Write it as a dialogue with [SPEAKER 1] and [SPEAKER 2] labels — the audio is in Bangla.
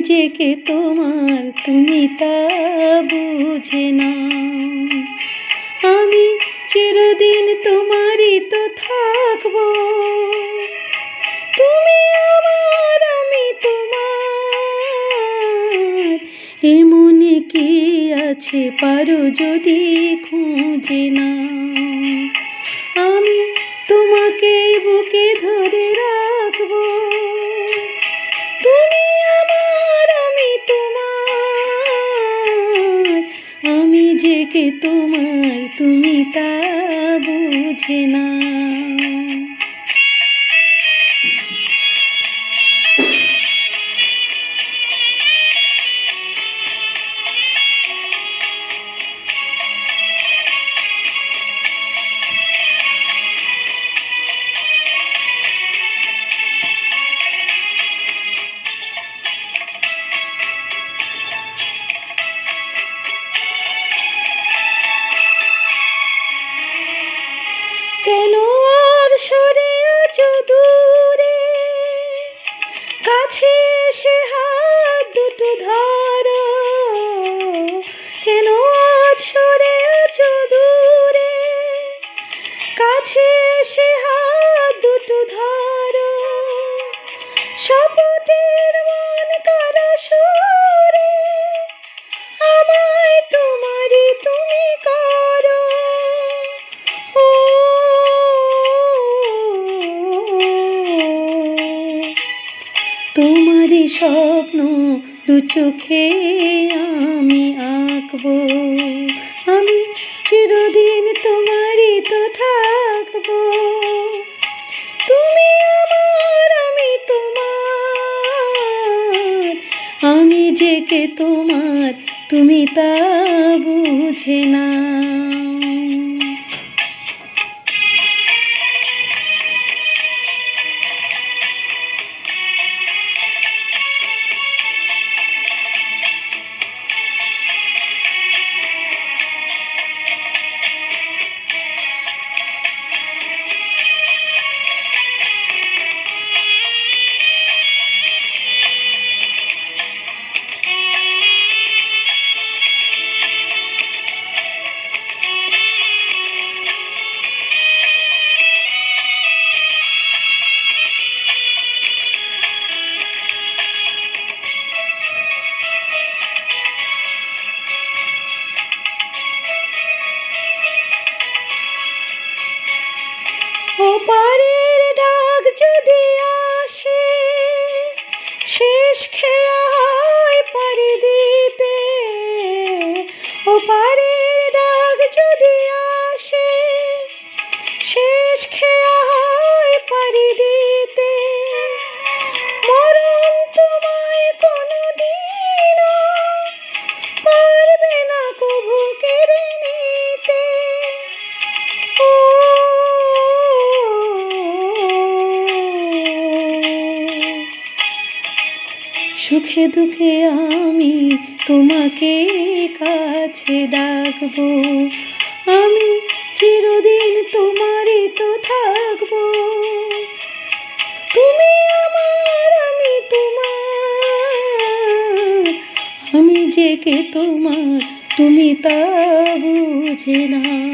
[SPEAKER 1] যে কে তোমার তুমি তা বুঝে না আমি চিরদিন তোমারই তো থাকব। তুমি আমার, আমি তোমার। এ মনে কি আছে পারো যদি খুঁজে না আমি তোমাকে বুকে ধরে রাখব। আমি যে কে তোমার তুমি তা বুঝে না। সরে আছো দূরে কাছে এসে হাত দুটো ধরো। কেন আজ সরে আছো দূরে কাছে এসে হাত দুটো ধরো। শপথের মন কারা সুরে স্বপ্ন দু চোখে আমি আঁকবো। আমি চিরদিন তোমারই তো থাকব। তুমি আমার, আমি তোমার। আমি যে কে তোমার, তুমি তা বুঝে না। ওপারের ডাক যদি আসে শেষ খেয়া পাড়ি দিতে। ওপারের ডাক যদি আসে সুখে দুঃখে আমি তোমাকে কাছে ডাকবো। আমি চিরদিন তোমারই তো থাকব। তুমি আমার, আমি তোমার। আমি যে কে তোমার, তুমি তা বুঝে না